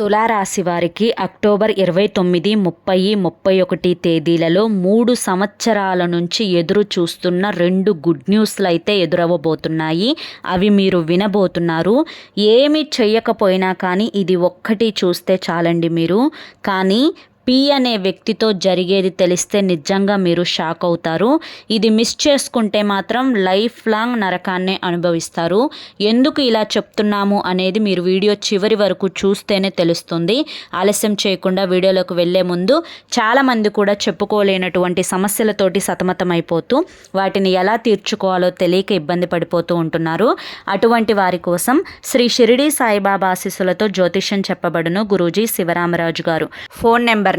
తులారాశి వారికి అక్టోబర్ ఇరవై తొమ్మిది ముప్పై ముప్పై ఒకటి తేదీలలో మూడు సంవత్సరాల నుంచి ఎదురు చూస్తున్న రెండు గుడ్ న్యూస్లు అయితే ఎదురవ్వబోతున్నాయి. అవి మీరు వినబోతున్నారు. ఏమి చెయ్యకపోయినా కానీ ఇది ఒక్కటి చూస్తే చాలండి మీరు. కానీ పి అనే వ్యక్తితో జరిగేది తెలిస్తే నిజంగా మీరు షాక్ అవుతారు. ఇది మిస్ చేసుకుంటే మాత్రం లైఫ్ లాంగ్ నరకాన్ని అనుభవిస్తారు. ఎందుకు ఇలా చెప్తున్నాము అనేది మీరు వీడియో చివరి వరకు చూస్తేనే తెలుస్తుంది. ఆలస్యం చేయకుండా వీడియోలోకి వెళ్ళే ముందు చాలామంది కూడా చెప్పుకోలేనటువంటి సమస్యలతోటి సతమతమైపోతూ వాటిని ఎలా తీర్చుకోవాలో తెలియక ఇబ్బంది పడిపోతూ ఉంటున్నారు. అటువంటి వారి కోసం శ్రీ షిరిడి సాయిబాబా ఆశీస్సులతో జ్యోతిష్యం చెప్పబడును గురూజీ శివరామరాజు గారు. Phone number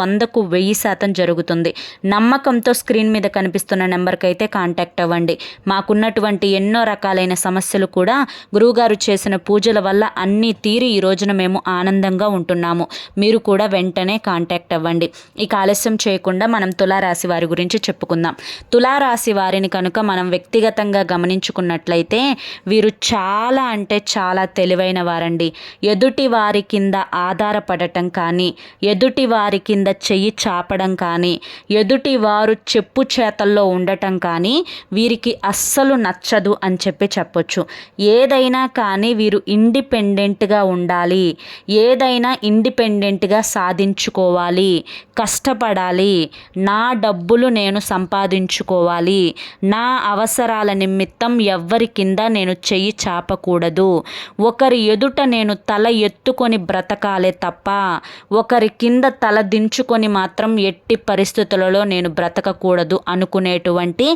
వందకు వెయ్యి శాతం జరుగుతుంది. నమ్మకంతో స్క్రీన్ మీద కనిపిస్తున్న నెంబర్కి అయితే కాంటాక్ట్ అవ్వండి. మాకున్నటువంటి ఎన్నో రకాలైన సమస్యలు కూడా గురువుగారు చేసిన పూజల వల్ల అన్నీ తీరి ఈ రోజున మేము ఆనందంగా ఉంటున్నాము. మీరు కూడా వెంటనే కాంటాక్ట్ అవ్వండి. ఇక ఆలస్యం చేయకుండా మనం తులారాశి వారి గురించి చెప్పుకుందాం. తులారాశి వారిని కనుక మనం వ్యక్తిగతంగా గమనించుకున్నట్లయితే వీరు చాలా అంటే చాలా తెలివైన వారండి. ఎదుటి వారి కింద ఆధారపడటం కానీ ఎదుటి వారికి కింద చెయ్యి చాపడం కానీ ఎదుటి వారు చెప్పు చేతల్లో ఉండటం కానీ వీరికి అస్సలు నచ్చదు అని చెప్పి చెప్పొచ్చు. ఏదైనా కానీ వీరు ఇండిపెండెంట్గా ఉండాలి. ఏదైనా ఇండిపెండెంట్గా సాధించుకోవాలి. కష్టపడాలి. నా డబ్బులు నేను సంపాదించుకోవాలి. నా అవసరాల నిమిత్తం ఎవ్వరి కింద నేను చెయ్యి చాపకూడదు. ఒకరి ఎదుట నేను తల ఎత్తుకొని బ్రతకాలే తప్ప ఒకరి కింద తల ఎంచుకొని మాత్రం ఎట్టి పరిస్థితులలో నేను బ్రతకకూడదు అనుకునేటువంటి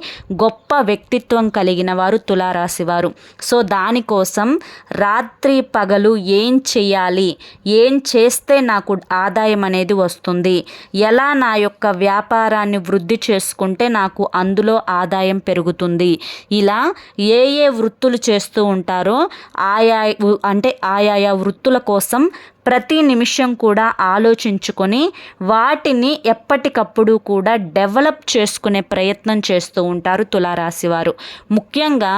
గొప్ప వ్యక్తిత్వం కలిగిన వారు తులారాశి వారు సో దానికోసం రాత్రి పగలు ఏం చేయాలి ఏం చేస్తే నాకు ఆదాయం అనేది వస్తుంది? ఎలా నా యొక్క వ్యాపారాన్ని వృద్ధి చేసుకుంటే నాకు అందులో ఆదాయం పెరుగుతుంది? ఇలా ఏ ఏ వృత్తులు చేస్తూ ఉంటారో ఆయా అంటే ఆయా వృత్తుల కోసం ప్రతి నిమిషం కూడా ఆలోచించుకొని వాటిని ఎప్పటికప్పుడు కూడా డెవలప్ చేసుకునే ప్రయత్నం చేస్తూ ఉంటారు తులారాశి వారు. ముఖ్యంగా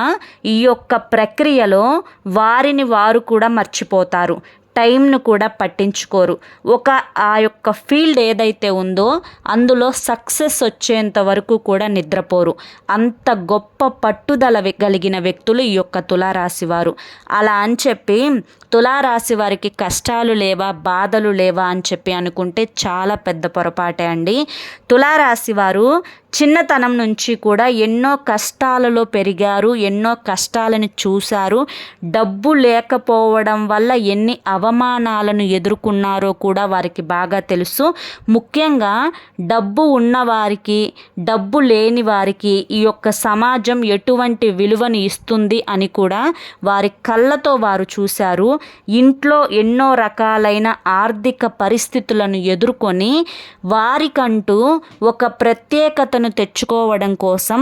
ఈ యొక్క ప్రక్రియలో వారిని వారు కూడా మర్చిపోతారు. టైంను కూడా పట్టించుకోరు. ఒక ఆ యొక్క ఫీల్డ్ ఏదైతే ఉందో అందులో సక్సెస్ వచ్చేంత వరకు కూడా నిద్రపోరు. అంత గొప్ప పట్టుదల కలిగిన వ్యక్తులు ఈ యొక్క తులారాశి వారు. అలా అని చెప్పి తులారాశి వారికి కష్టాలు లేవా బాధలు లేవా అని చెప్పి అనుకుంటే చాలా పెద్ద పొరపాటే అండి. తులారాశి వారు చిన్నతనం నుంచి కూడా ఎన్నో కష్టాలలో పెరిగారు ఎన్నో కష్టాలను చూశారు. డబ్బు లేకపోవడం వల్ల ఎన్ని అవమానాలను ఎదుర్కొన్నారో కూడా వారికి బాగా తెలుసు. ముఖ్యంగా డబ్బు ఉన్నవారికి డబ్బు లేని వారికి ఈ యొక్క సమాజం ఎటువంటి విలువను ఇస్తుంది అని కూడా వారి కళ్ళతో వారు చూశారు. ఇంట్లో ఎన్నో రకాలైన ఆర్థిక పరిస్థితులను ఎదుర్కొని వారికంటూ ఒక ప్రత్యేకత స్వతంత్రతను తెచ్చుకోవడం కోసం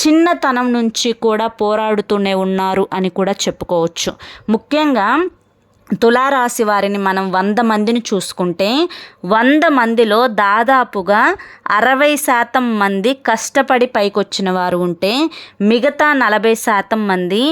చిన్నతనం నుంచి కూడా పోరాడుతూనే ఉన్నారు అని కూడా చెప్పుకోవచ్చు. ముఖ్యంగా తులారాశి వారిని మనం వంద మందిని చూసుకుంటే వంద మందిలో దాదాపుగా అరవై శాతం మంది కష్టపడి పైకొచ్చిన వారు ఉంటే మిగతా నలభై శాతం మంది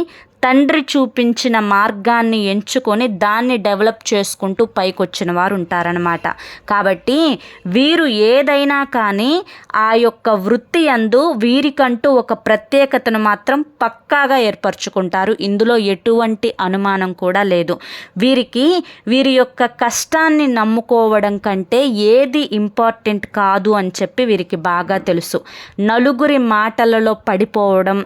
తండ్రి చూపించిన మార్గాన్ని ఎంచుకొని దాన్ని డెవలప్ చేసుకుంటూ పైకొచ్చిన వారు ఉంటారనమాట కాబట్టి వీరు ఏదైనా కానీ ఆ యొక్క వృత్తి అందు వీరికంటూ ఒక ప్రత్యేకతను మాత్రం పక్కాగా ఏర్పరచుకుంటారు. ఇందులో ఎటువంటి అనుమానం కూడా లేదు. వీరికి వీరి యొక్క కష్టాన్ని నమ్ముకోవడం కంటే ఏది ఇంపార్టెంట్ కాదు అని చెప్పి వీరికి బాగా తెలుసు. నలుగురి మాటలలో పడిపోవడం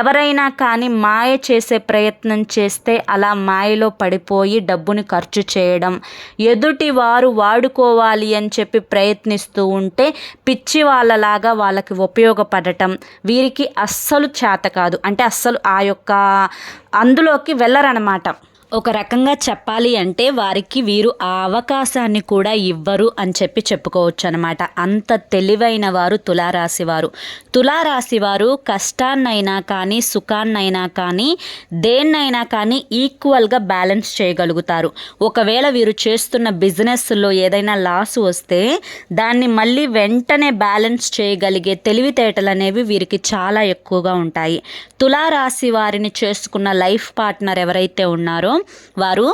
ఎవరైనా కానీ మాయ చేసే చేసే ప్రయత్నం చేస్తే అలా మాయలో పడిపోయి డబ్బుని ఖర్చు చేయడం. ఎదుటి వారు వాడుకోవాలి అని చెప్పి ప్రయత్నిస్తూ ఉంటే పిచ్చి వాళ్ళలాగా వాళ్ళకి ఉపయోగపడటం. వీరికి అస్సలు చేత కాదు. అంటే అస్సలు ఆ యొక్క అందులోకి వెళ్ళరనమాట. ఒక రకంగా చెప్పాలి అంటే వారికి వీరు ఆ అవకాశాన్ని కూడా ఇవ్వరు అని చెప్పి చెప్పుకోవచ్చు అనమాట అంత తెలివైన వారు తులారాశి వారు తులారాశి వారు కష్టాన్నైనా కానీ సుఖాన్నైనా కానీ దేన్నైనా కానీ ఈక్వల్గా బ్యాలెన్స్ చేయగలుగుతారు. ఒకవేళ వీరు చేస్తున్న బిజినెస్లో ఏదైనా లాస్ వస్తే దాన్ని మళ్ళీ వెంటనే బ్యాలెన్స్ చేయగలిగే తెలివితేటలు అనేవి వీరికి చాలా ఎక్కువగా ఉంటాయి. తులారాశి వారిని చేసుకున్న లైఫ్ పార్ట్నర్ ఎవరైతే ఉన్నారో వారు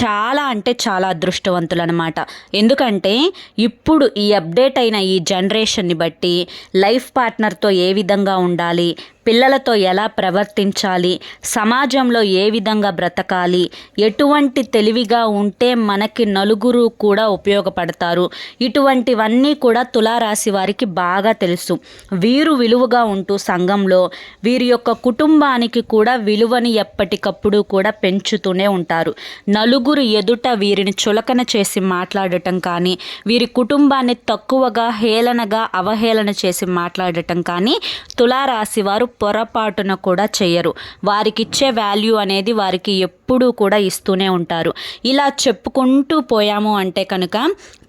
చాలా అంటే చాలా అదృష్టవంతులు అనమాట ఎందుకంటే ఇప్పుడు ఈ అప్డేట్ అయిన ఈ జనరేషన్ని బట్టి లైఫ్ పార్ట్నర్తో ఏ విధంగా ఉండాలి పిల్లలతో ఎలా ప్రవర్తించాలి? సమాజంలో ఏ విధంగా బ్రతకాలి? ఎటువంటి తెలివిగా ఉంటే మనకి నలుగురు కూడా ఉపయోగపడతారు. ఇటువంటివన్నీ కూడా తులారాశి వారికి బాగా తెలుసు. వీరు విలువగా ఉంటూ సంఘంలో వీరి యొక్క కుటుంబానికి కూడా విలువని ఎప్పటికప్పుడు కూడా పెంచుతూనే ఉంటారు. నలుగురు ఎదుట వీరిని చులకన చేసి మాట్లాడటం కానీ వీరి కుటుంబాన్ని తక్కువగా హేళనగా అవహేళన చేసి మాట్లాడటం కానీ తులారాశి వారు పొరపాటున కూడా చేయరు. వారికి ఇచ్చే వాల్యూ అనేది వారికి ఎప్పుడూ కూడా ఇస్తూనే ఉంటారు. ఇలా చెప్పుకుంటూ పోయాము అంటే కనుక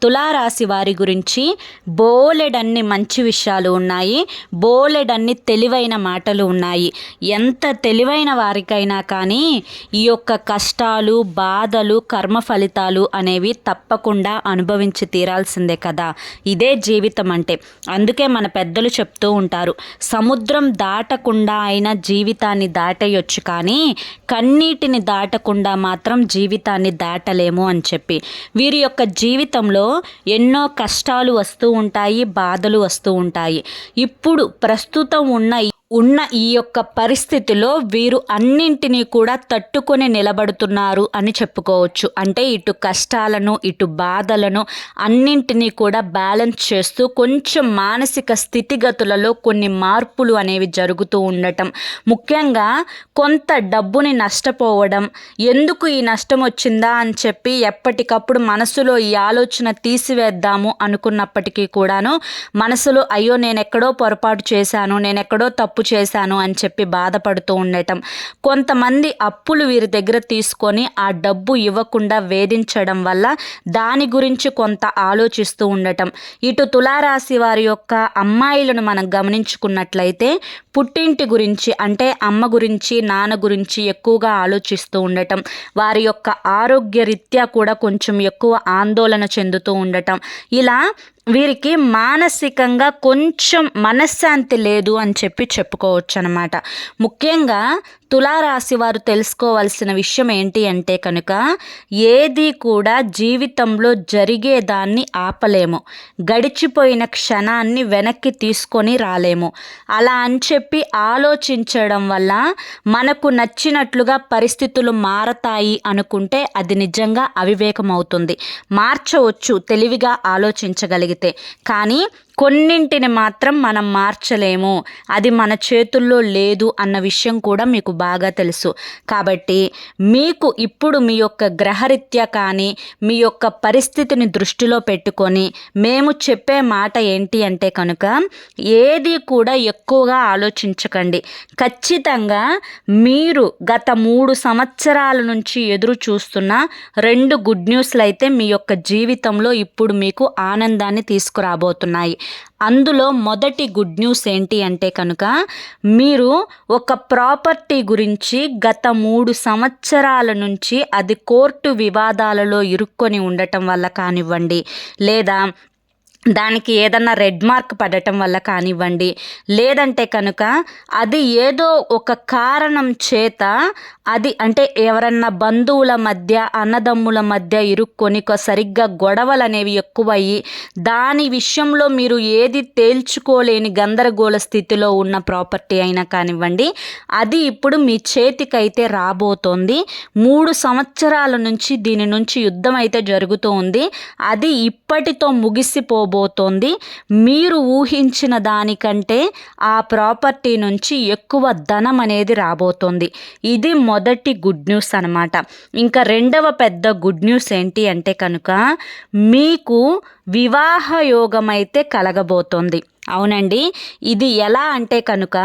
తులారాశి వారి గురించి బోలెడన్ని మంచి విషయాలు ఉన్నాయి. బోలెడన్ని తెలివైన మాటలు ఉన్నాయి. ఎంత తెలివైన వారికైనా కానీ ఈ యొక్క కష్టాలు బాధలు కర్మ ఫలితాలు అనేవి తప్పకుండా అనుభవించి తీరాల్సిందే కదా. ఇదే జీవితం అంటే. అందుకే మన పెద్దలు చెప్తూ ఉంటారు. సముద్రం దాటకుండా అయినా జీవితాన్ని దాటేయొచ్చు కానీ కన్నీటిని దాటకుండా మాత్రం జీవితాన్ని దాటలేము అని చెప్పి. వీరి యొక్క జీవితంలో ఎన్నో కష్టాలు వస్తూ ఉంటాయి బాధలు వస్తూ ఉంటాయి. ఇప్పుడు ప్రస్తుతం ఉన్న ఉన్న ఈ యొక్క పరిస్థితిలో వీరు అన్నింటినీ కూడా తట్టుకొని నిలబడుతున్నారు అని చెప్పుకోవచ్చు. అంటే ఇటు కష్టాలను ఇటు బాధలను అన్నింటినీ కూడా బ్యాలెన్స్ చేస్తూ కొంచెం మానసిక స్థితిగతులలో కొన్ని మార్పులు అనేవి జరుగుతూ ఉండటం. ముఖ్యంగా కొంత డబ్బుని నష్టపోవడం. ఎందుకు ఈ నష్టం వచ్చిందా అని చెప్పి ఎప్పటికప్పుడు మనసులో ఈ ఆలోచన తీసివేద్దాము అనుకున్నప్పటికీ కూడాను మనసులో అయ్యో నేను ఎక్కడో పొరపాటు చేశాను నేను ఎక్కడో తప్పు తప్పు చేశాను అని చెప్పి బాధపడుతూ ఉండటం. కొంతమంది అప్పులు వీరి దగ్గర తీసుకొని ఆ డబ్బు ఇవ్వకుండా వేధించడం వల్ల దాని గురించి కొంత ఆలోచిస్తూ ఉండటం. ఇటు తులారాశి వారి యొక్క అమ్మాయిలను మనం గమనించుకున్నట్లయితే పుట్టింటి గురించి అంటే అమ్మ గురించి నాన్న గురించి ఎక్కువగా ఆలోచిస్తూ ఉండటం. వారి యొక్క ఆరోగ్య రీత్యా కూడా కొంచెం ఎక్కువ ఆందోళన చెందుతూ ఉండటం. ఇలా వీరికి మానసికంగా కొంచెం మనశ్శాంతి లేదు అని చెప్పి చెప్పుకోవచ్చు అనమాట ముఖ్యంగా తులారాశి వారు తెలుసుకోవాల్సిన విషయం ఏంటి అంటే కనుక ఏది కూడా జీవితంలో జరిగేదాన్ని ఆపలేము. గడిచిపోయిన క్షణాన్ని వెనక్కి తీసుకొని రాలేము. అలా అని చెప్పి ఆలోచించడం వల్ల మనకు నచ్చినట్లుగా పరిస్థితులు మారతాయి అనుకుంటే అది నిజంగా అవివేకం అవుతుంది మార్చవచ్చు తెలివిగా ఆలోచించగలిగి ఆలోచించగలిగితే కానీ కొన్నింటిని మాత్రం మనం మార్చలేము. అది మన చేతుల్లో లేదు అన్న విషయం కూడా మీకు బాగా తెలుసు. కాబట్టి మీకు ఇప్పుడు మీ యొక్క గ్రహరీత్యా కానీ మీ యొక్క పరిస్థితిని దృష్టిలో పెట్టుకొని మేము చెప్పే మాట ఏంటి అంటే కనుక ఏది కూడా ఎక్కువగా ఆలోచించకండి. ఖచ్చితంగా మీరు గత మూడు సంవత్సరాల నుంచి ఎదురు చూస్తున్న రెండు గుడ్ న్యూస్లు అయితే మీ యొక్క జీవితంలో ఇప్పుడు మీకు ఆనందాన్ని తీసుకురాబోతున్నాయి. అందులో మొదటి గుడ్ న్యూస్ ఏంటి అంటే కనుక మీరు ఒక ప్రాపర్టీ గురించి గత మూడు సంవత్సరాల నుంచి అది కోర్టు వివాదాలలో ఇరుక్కొని ఉండటం వల్ల కానివ్వండి లేదా దానికి ఏదన్నా రెడ్ మార్క్ పడటం వల్ల కానివ్వండి లేదంటే కనుక అది ఏదో ఒక కారణం చేత అది అంటే ఎవరన్నా బంధువుల మధ్య అన్నదమ్ముల మధ్య ఇరుక్కొని సరిగ్గా గొడవలు అనేవి ఎక్కువయ్యి దాని విషయంలో మీరు ఏది తేల్చుకోలేని గందరగోళ స్థితిలో ఉన్న ప్రాపర్టీ అయినా కానివ్వండి అది ఇప్పుడు మీ చేతికైతే రాబోతోంది. మూడు సంవత్సరాల నుంచి దీని నుంచి యుద్ధం అయితే జరుగుతూ ఉంది అది ఇప్పటితో ముగిసిపో ఇవ్వబోతోంది మీరు ఊహించిన దానికంటే ఆ ప్రాపర్టీ నుంచి ఎక్కువ ధనం అనేది రాబోతోంది. ఇది మొదటి గుడ్ న్యూస్ అనమాట ఇంకా రెండవ పెద్ద గుడ్ న్యూస్ ఏంటి అంటే కనుక మీకు వివాహ యోగమైతే అయితే కలగబోతోంది. అవునండి. ఇది ఎలా అంటే కనుక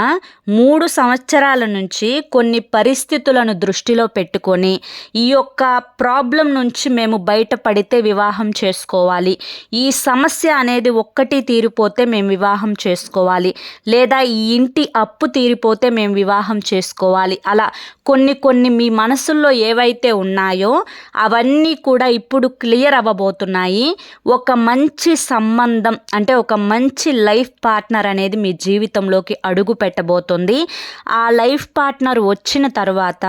మూడు సంవత్సరాల నుంచి కొన్ని పరిస్థితులను దృష్టిలో పెట్టుకొని ఈ యొక్క ప్రాబ్లం నుంచి మేము బయటపడితే వివాహం చేసుకోవాలి. ఈ సమస్య అనేది ఒక్కటి తీరిపోతే మేము వివాహం చేసుకోవాలి. లేదా ఈ ఇంటి అప్పు తీరిపోతే మేము వివాహం చేసుకోవాలి. అలా కొన్ని కొన్ని మీ మనసుల్లో ఏవైతే ఉన్నాయో అవన్నీ కూడా ఇప్పుడు క్లియర్ అవ్వబోతున్నాయి. ఒక మంచి సంబంధం అంటే ఒక మంచి లైఫ్ పార్ట్నర్ అనేది మీ జీవితంలోకి అడుగు పెట్టబోతుంది. ఆ లైఫ్ పార్ట్నర్ వచ్చిన తర్వాత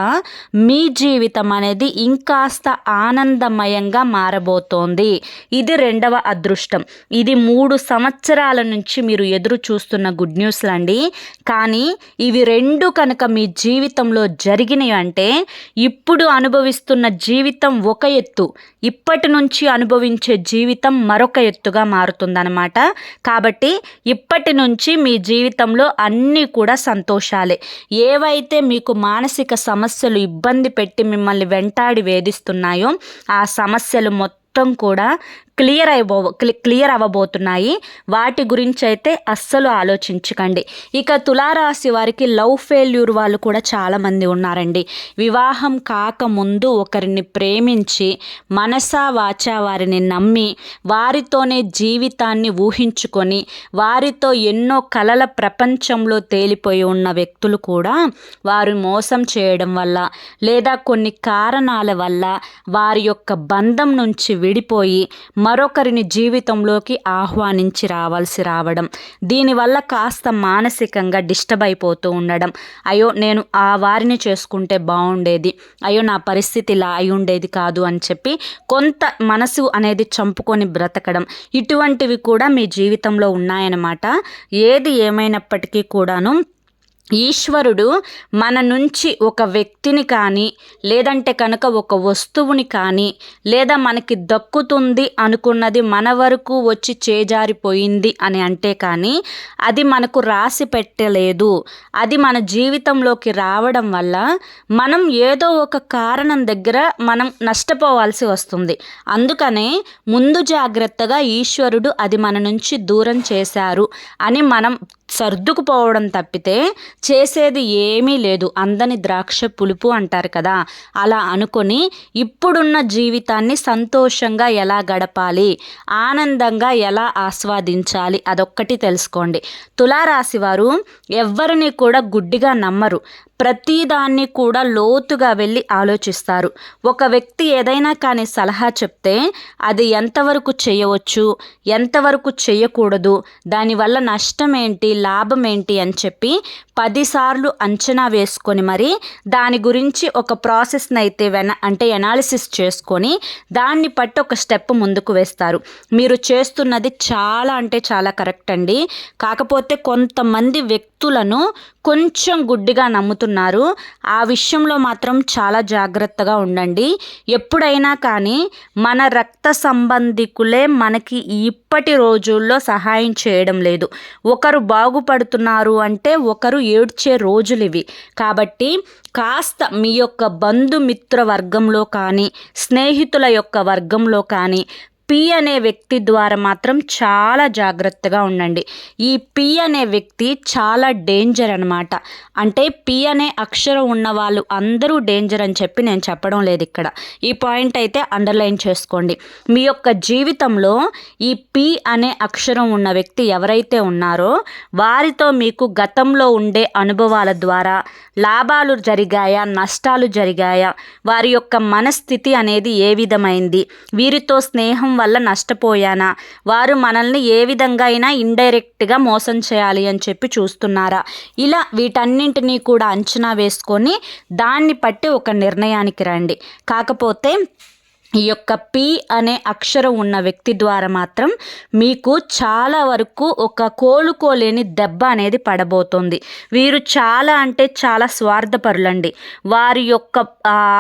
మీ జీవితం అనేది ఇంకాస్త ఆనందమయంగా మారబోతోంది. ఇది రెండవ అదృష్టం. ఇది మూడు సంవత్సరాల నుంచి మీరు ఎదురు చూస్తున్న గుడ్ న్యూస్లు అండి కానీ ఇవి రెండు కనుక మీ జీవితంలో జరిగినాయి అంటే ఇప్పుడు అనుభవిస్తున్న జీవితం ఒక ఎత్తు. ఇప్పటి నుంచి అనుభవించే జీవితం మరొక ఎత్తుగా మారుతుందన్నమాట. కాబట్టి ఇప్పటి నుంచి మీ జీవితంలో అన్నీ కూడా సంతోషాలే. ఏవైతే మీకు మానసిక సమస్యలు ఇబ్బంది పెట్టి మిమ్మల్ని వెంటాడి వేధిస్తున్నాయో ఆ సమస్యలు మొత్తం కూడా క్లియర్ అయిపో క్లియర్ అవ్వబోతున్నాయి. వాటి గురించి అయితే అస్సలు ఆలోచించకండి. ఇక తులారాశి వారికి లవ్ ఫెయిల్యూర్ వాళ్ళు కూడా చాలామంది ఉన్నారండి. వివాహం కాకముందు ఒకరిని ప్రేమించి మనసా వాచా వారిని నమ్మి వారితోనే జీవితాన్ని ఊహించుకొని వారితో ఎన్నో కలల ప్రపంచంలో తేలిపోయి ఉన్న వ్యక్తులు కూడా వారు మోసం చేయడం వల్ల లేదా కొన్ని కారణాల వల్ల వారి యొక్క బంధం నుంచి విడిపోయి మరొకరిని జీవితంలోకి ఆహ్వానించి రావాల్సి రావడం దీనివల్ల కాస్త మానసికంగా డిస్టర్బ్ అయిపోతూ ఉండడం. అయ్యో నేను ఆ వారిని చేసుకుంటే బాగుండేది అయ్యో నా పరిస్థితి ఇలా అయి ఉండేది కాదు అని చెప్పి కొంత మనసు అనేది చంపుకొని బ్రతకడం. ఇటువంటివి కూడా మీ జీవితంలో ఉన్నాయన్నమాట. ఏది ఏమైనప్పటికీ కూడాను ఈశ్వరుడు మన నుంచి ఒక వ్యక్తిని కానీ లేదంటే కనుక ఒక వస్తువుని కానీ లేదా మనకి దక్కుతుంది అనుకున్నది మన వరకు వచ్చి చేజారిపోయింది అని అంటే కానీ అది మనకు రాసి పెట్టలేదు. అది మన జీవితంలోకి రావడం వల్ల మనం ఏదో ఒక కారణం దగ్గర మనం నష్టపోవాల్సి వస్తుంది. అందుకనే ముందు జాగ్రత్తగా ఈశ్వరుడు అది మన నుంచి దూరం చేశారు అని మనం సర్దుకుపోవడం తప్పితే చేసేది ఏమీ లేదు. అందని ద్రాక్ష పులుపు అంటారు కదా. అలా అనుకొని ఇప్పుడున్న జీవితాన్ని సంతోషంగా ఎలా గడపాలి? ఆనందంగా ఎలా ఆస్వాదించాలి? అదొక్కటి తెలుసుకోండి. తులారాశి వారు ఎవ్వరిని కూడా గుడ్డిగా నమ్మరు. ప్రతిదాన్ని కూడా లోతుగా వెళ్ళి ఆలోచిస్తారు. ఒక వ్యక్తి ఏదైనా కానీ సలహా చెప్తే అది ఎంతవరకు చేయవచ్చు? ఎంతవరకు చేయకూడదు? దానివల్ల నష్టం ఏంటి? లాభం ఏంటి? అని చెప్పి పదిసార్లు అంచనా వేసుకొని మరి దాని గురించి ఒక ప్రాసెస్ని అయితే వెన అంటే ఎనాలిసిస్ చేసుకొని దాన్ని పట్టి ఒక స్టెప్ ముందుకు వేస్తారు. మీరు చేస్తున్నది చాలా అంటే చాలా కరెక్ట్ అండి. కాకపోతే కొంతమంది వ్యక్తులను కొంచెం గుడ్డిగా నమ్ముతున్నారు. ఆ విషయంలో మాత్రం చాలా జాగ్రత్తగా ఉండండి. ఎప్పుడైనా కానీ మన రక్త సంబంధికులే మనకి ఇప్పటి రోజుల్లో సహాయం చేయడం లేదు. ఒకరు బాగుపడుతున్నారు అంటే ఒకరు ఏడ్చే రోజులు ఇవి. కాబట్టి కాస్త మీ యొక్క బంధుమిత్ర వర్గంలో కానీ స్నేహితుల యొక్క వర్గంలో కానీ పి అనే వ్యక్తి ద్వారా మాత్రం చాలా జాగ్రత్తగా ఉండండి. ఈ పి అనే వ్యక్తి చాలా డేంజర్ అనమాట అంటే పి అనే అక్షరం ఉన్న వాళ్ళు అందరూ డేంజర్ అని చెప్పి నేను చెప్పడం లేదు ఇక్కడ. ఈ పాయింట్ అయితే అండర్లైన్ చేసుకోండి. మీ యొక్క జీవితంలో ఈ పి అనే అక్షరం ఉన్న వ్యక్తి ఎవరైతే ఉన్నారో వారితో మీకు గతంలో ఉండే అనుభవాల ద్వారా లాభాలు జరిగాయా నష్టాలు జరిగాయా వారి యొక్క మనస్థితి అనేది ఏ విధమైంది వీరితో స్నేహం వల్ల నష్టపోయానా? వారు మనల్ని ఏ విధంగా అయినా ఇండైరెక్ట్గా మోసం చేయాలి అని చెప్పి చూస్తున్నారా? ఇలా వీటన్నింటినీ కూడా అంచనా వేసుకొని దాన్ని బట్టి ఒక నిర్ణయానికి రండి. కాకపోతే ఈ యొక్క పి అనే అక్షరం ఉన్న వ్యక్తి ద్వారా మాత్రం మీకు చాలా వరకు ఒక కోలుకోలేని దెబ్బ అనేది పడబోతుంది. వీరు చాలా అంటే చాలా స్వార్థపరులండి. వారి యొక్క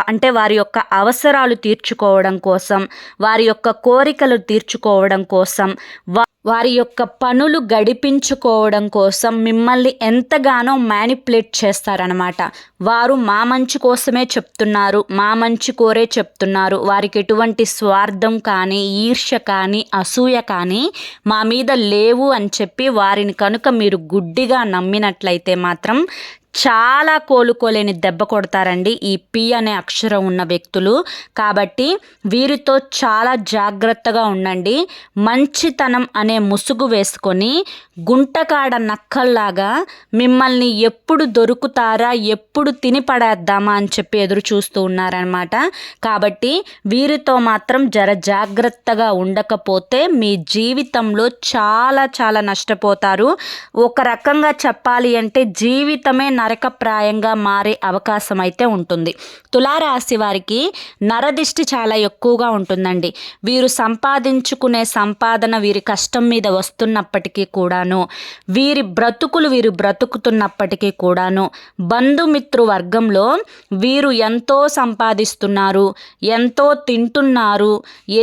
అంటే వారి యొక్క అవసరాలు తీర్చుకోవడం కోసం వారి యొక్క కోరికలు తీర్చుకోవడం కోసం వారి యొక్క పనులు గడిపించుకోవడం కోసం మిమ్మల్ని ఎంతగానో మ్యానిపులేట్ చేస్తారనమాట వారు మా మంచి కోసమే చెప్తున్నారు మా మంచి కోరే చెప్తున్నారు. వారికి ఎటువంటి స్వార్థం కానీ ఈర్ష్య కానీ అసూయ కానీ మా మీద లేవు అని చెప్పి వారిని కనుక మీరు గుడ్డిగా నమ్మినట్లయితే మాత్రం చాలా కోలుకోలేని దెబ్బ కొడతారండి ఈ పి అనే అక్షరం ఉన్న వ్యక్తులు. కాబట్టి వీరితో చాలా జాగ్రత్తగా ఉండండి. మంచితనం అనే ముసుగు వేసుకొని గుంటకాడ నక్కల్లాగా మిమ్మల్ని ఎప్పుడు దొరుకుతారా ఎప్పుడు తిని పడేద్దామా అని చెప్పి ఎదురు చూస్తూ ఉన్నారనమాట కాబట్టి వీరితో మాత్రం జర జాగ్రత్తగా ఉండకపోతే మీ జీవితంలో చాలా చాలా నష్టపోతారు. ఒక రకంగా చెప్పాలి అంటే జీవితమే నరకప్రాయంగా మారే అవకాశం అయితే ఉంటుంది. తులారాశి వారికి నరదిష్టి చాలా ఎక్కువగా ఉంటుందండి. వీరు సంపాదించుకునే సంపాదన వీరి కష్టం మీద వస్తున్నప్పటికీ కూడాను వీరి బ్రతుకులు వీరు బ్రతుకుతున్నప్పటికీ కూడాను బంధుమిత్రు వర్గంలో వీరు ఎంతో సంపాదిస్తున్నారు ఎంతో తింటున్నారు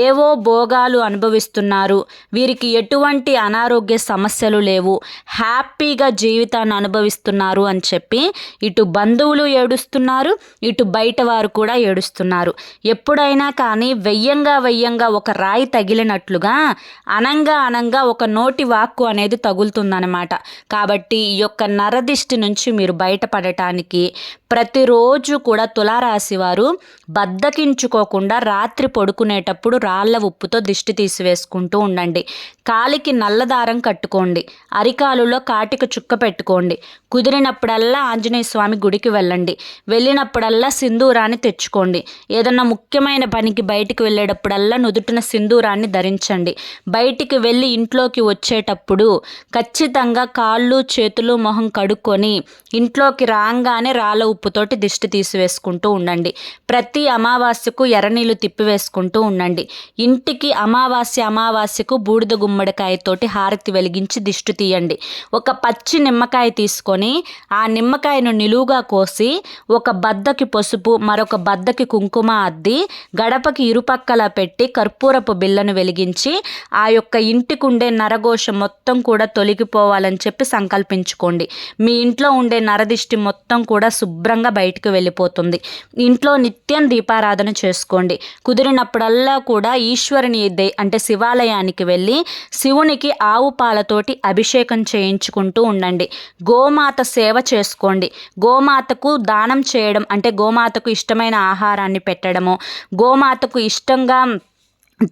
ఏవో భోగాలు అనుభవిస్తున్నారు. వీరికి ఎటువంటి అనారోగ్య సమస్యలు లేవు. హ్యాపీగా జీవితాన్ని అనుభవిస్తున్నారు అని చెప్పి చెప్పి ఇటు బంధువులు ఏడుస్తున్నారు ఇటు బయట వారు కూడా ఏడుస్తున్నారు. ఎప్పుడైనా కానీ వెయ్యంగా వెయ్యంగా ఒక రాయి తగిలినట్లుగా అనంగా అనంగా ఒక నోటి వాక్కు అనేది తగులుతుందనమాట కాబట్టి ఈ యొక్క నరదిష్టి నుంచి మీరు బయటపడటానికి ప్రతిరోజు కూడా తులారాశి వారు బద్దకించుకోకుండా రాత్రి పడుకునేటప్పుడు రాళ్ళ ఉప్పుతో దిష్టి తీసివేసుకుంటూ ఉండండి. కాలికి నల్లదారం కట్టుకోండి. అరికాలులో కాటిక చుక్క పెట్టుకోండి. కుదిరినప్పుడల్లా ఆంజనేయ స్వామి గుడికి వెళ్ళండి. వెళ్ళినప్పుడల్లా సింధూరాన్ని తెచ్చుకోండి. ఏదన్నా ముఖ్యమైన పనికి బయటికి వెళ్ళేటప్పుడల్లా నుదుటిన సింధూరాన్ని ధరించండి. బయటికి వెళ్ళి ఇంట్లోకి వచ్చేటప్పుడు ఖచ్చితంగా కాళ్ళు చేతులు మొహం కడుక్కొని ఇంట్లోకి రాగానే రాళ్ళ ఉప్పుతోటి దిష్టి తీసివేసుకుంటూ ఉండండి. ప్రతి అమావాస్యకు ఎర్రనీళ్ళు తిప్పివేసుకుంటూ ఉండండి. ఇంటికి అమావాస్య అమావాస్యకు బూడిద గుమ్మడికాయతోటి హారతి వెలిగించి దిష్టి తీయండి. ఒక పచ్చి నిమ్మకాయ తీసుకొని ఆ నిమ్మకాయను నిలువుగా కోసి ఒక బద్దకి పసుపు మరొక బద్దకి కుంకుమ అద్ది గడపకి ఇరుపక్కల పెట్టి కర్పూరపు బిల్లను వెలిగించి ఆ యొక్క ఇంటికి ఉండే నరఘోష మొత్తం కూడా తొలగిపోవాలని చెప్పి సంకల్పించుకోండి. మీ ఇంట్లో ఉండే నరదిష్టి మొత్తం కూడా శుభ్రంగా బయటకు వెళ్ళిపోతుంది. ఇంట్లో నిత్యం దీపారాధన చేసుకోండి. కుదిరినప్పుడల్లా కూడా ఈశ్వరుని దే అంటే శివాలయానికి వెళ్ళి శివునికి ఆవు పాలతోటి అభిషేకం చేయించుకుంటూ ఉండండి. గోమాత సేవ చేసుకోండి. గోమాతకు దానం చేయడం అంటే గోమాతకు ఇష్టమైన ఆహారాన్ని పెట్టడము గోమాతకు ఇష్టంగా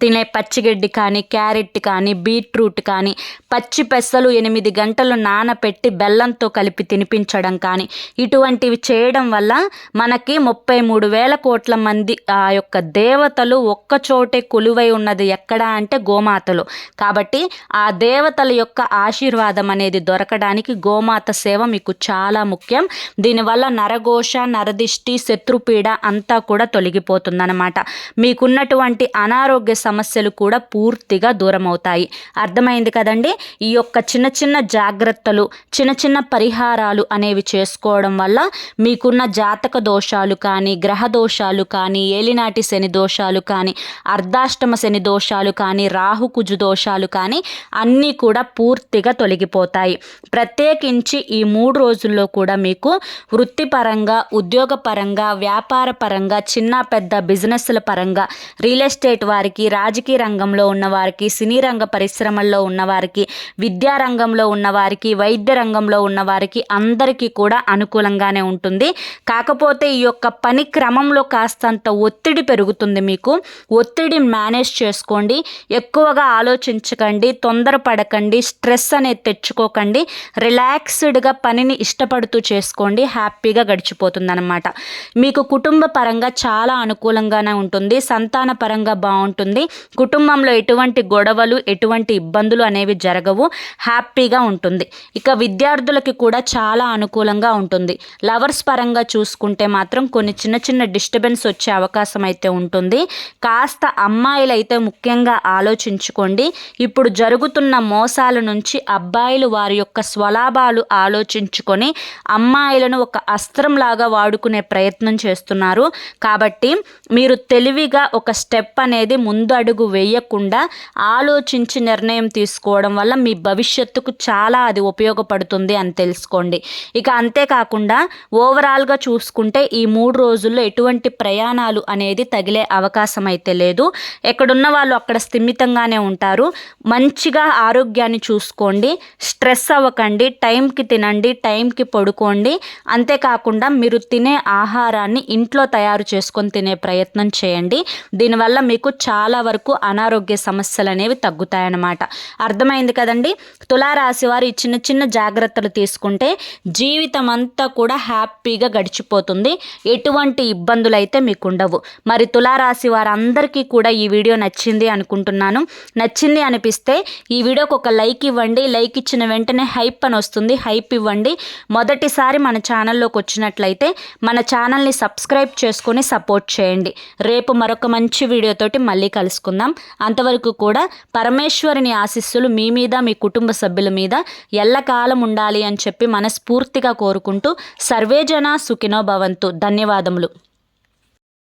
తినే పచ్చిగడ్డి కానీ క్యారెట్ కానీ బీట్రూట్ కానీ పచ్చి పెసలు ఎనిమిది గంటలు నానపెట్టి బెల్లంతో కలిపి తినిపించడం కానీ ఇటువంటివి చేయడం వల్ల మనకి ముప్పై మూడు వేల కోట్ల మంది ఆ యొక్క దేవతలు ఒక్కచోటే కొలువై ఉన్నది ఎక్కడ అంటే గోమాతలు. కాబట్టి ఆ దేవతల యొక్క ఆశీర్వాదం అనేది దొరకడానికి గోమాత సేవ మీకు చాలా ముఖ్యం. దీనివల్ల నరఘోష నరదిష్టి శత్రుపీడ అంతా కూడా తొలగిపోతుందన్నమాట. మీకున్నటువంటి అనారోగ్య సమస్యలు కూడా పూర్తిగా దూరం అవుతాయి అర్థమైంది కదండి? ఈ యొక్క చిన్న చిన్న జాగ్రత్తలు చిన్న చిన్న పరిహారాలు అనేవి చేసుకోవడం వల్ల మీకున్న జాతక దోషాలు కానీ గ్రహ దోషాలు కానీ ఏలినాటి శని దోషాలు కానీ అర్ధాష్టమ శని దోషాలు కానీ రాహుకుజు దోషాలు కానీ అన్నీ కూడా పూర్తిగా తొలగిపోతాయి. ప్రత్యేకించి ఈ మూడు రోజుల్లో కూడా మీకు వృత్తిపరంగా ఉద్యోగపరంగా వ్యాపార పరంగా చిన్న పెద్ద బిజినెస్ల పరంగా రియల్ ఎస్టేట్ వారికి రాజకీయ రంగంలో ఉన్నవారికి సినీ రంగ పరిశ్రమల్లో ఉన్నవారికి విద్యా రంగంలో ఉన్నవారికి వైద్య రంగంలో ఉన్నవారికి అందరికీ కూడా అనుకూలంగానే ఉంటుంది. కాకపోతే ఈ యొక్క పని క్రమంలో కాస్తంత ఒత్తిడి పెరుగుతుంది మీకు. ఒత్తిడి మేనేజ్ చేసుకోండి. ఎక్కువగా ఆలోచించకండి. తొందరపడకండి. స్ట్రెస్ అనేది తెచ్చుకోకండి. రిలాక్స్డ్గా పనిని ఇష్టపడుతూ చేసుకోండి. హ్యాపీగా గడిచిపోతుంది మీకు కుటుంబ పరంగా చాలా అనుకూలంగానే ఉంటుంది. సంతాన పరంగా బాగుంటుంది. కుటుంబంలో ఎటువంటి గొడవలు ఎటువంటి ఇబ్బందులు అనేవి జరగవు. హ్యాపీగా ఉంటుంది. ఇక విద్యార్థులకి కూడా చాలా అనుకూలంగా ఉంటుంది. లవర్స్ పరంగా చూసుకుంటే మాత్రం కొన్ని చిన్న చిన్న డిస్టర్బెన్స్ వచ్చే అవకాశం అయితే ఉంటుంది. కాస్త అమ్మాయిలు అయితే ముఖ్యంగా ఆలోచించుకోండి. ఇప్పుడు జరుగుతున్న మోసాల నుంచి అబ్బాయిలు వారి యొక్క స్వలాభాలు ఆలోచించుకొని అమ్మాయిలను ఒక అస్త్రంలాగా వాడుకునే ప్రయత్నం చేస్తున్నారు. కాబట్టి మీరు తెలివిగా ఒక స్టెప్ అనేది ముందు ముందు అడుగు వేయకుండా ఆలోచించి నిర్ణయం తీసుకోవడం వల్ల మీ భవిష్యత్తుకు చాలా అది ఉపయోగపడుతుంది అని తెలుసుకోండి. ఇక అంతేకాకుండా ఓవరాల్గా చూసుకుంటే ఈ మూడు రోజుల్లో ఎటువంటి ప్రయాణాలు అనేది తగిలే అవకాశం అయితే లేదు. ఎక్కడున్న వాళ్ళు అక్కడ స్థిమితంగానే ఉంటారు. మంచిగా ఆరోగ్యాన్ని చూసుకోండి. స్ట్రెస్ అవ్వకండి. టైంకి తినండి. టైంకి పడుకోండి. అంతేకాకుండా మీరు తినే ఆహారాన్ని ఇంట్లో తయారు చేసుకొని తినే ప్రయత్నం చేయండి. దీనివల్ల మీకు చాలా చాలా వరకు అనారోగ్య సమస్యలు అనేవి తగ్గుతాయన్నమాట. అర్థమైంది కదండి? తులారాశి వారు ఈ చిన్న చిన్న జాగ్రత్తలు తీసుకుంటే జీవితం అంతా కూడా హ్యాపీగా గడిచిపోతుంది. ఎటువంటి ఇబ్బందులు అయితే మీకు ఉండవు మరి తులారాశి వారందరికీ కూడా ఈ వీడియో నచ్చింది అనుకుంటున్నాను. నచ్చింది అనిపిస్తే ఈ వీడియోకి ఒక లైక్ ఇవ్వండి. లైక్ ఇచ్చిన వెంటనే హైప్ అని వస్తుంది. హైప్ ఇవ్వండి. మొదటిసారి మన ఛానల్లోకి వచ్చినట్లయితే మన ఛానల్ని సబ్స్క్రైబ్ చేసుకొని సపోర్ట్ చేయండి. రేపు మరొక మంచి వీడియోతోటి మళ్ళీ కలుసుకుందాం. అంతవరకు కూడా పరమేశ్వరుని ఆశీస్సులు మీ మీద మీ కుటుంబ సభ్యుల మీద ఎల్లకాలం ఉండాలి అని చెప్పి మనస్ఫూర్తిగా కోరుకుంటూ సర్వేజన సుఖినో భవంతు. ధన్యవాదములు.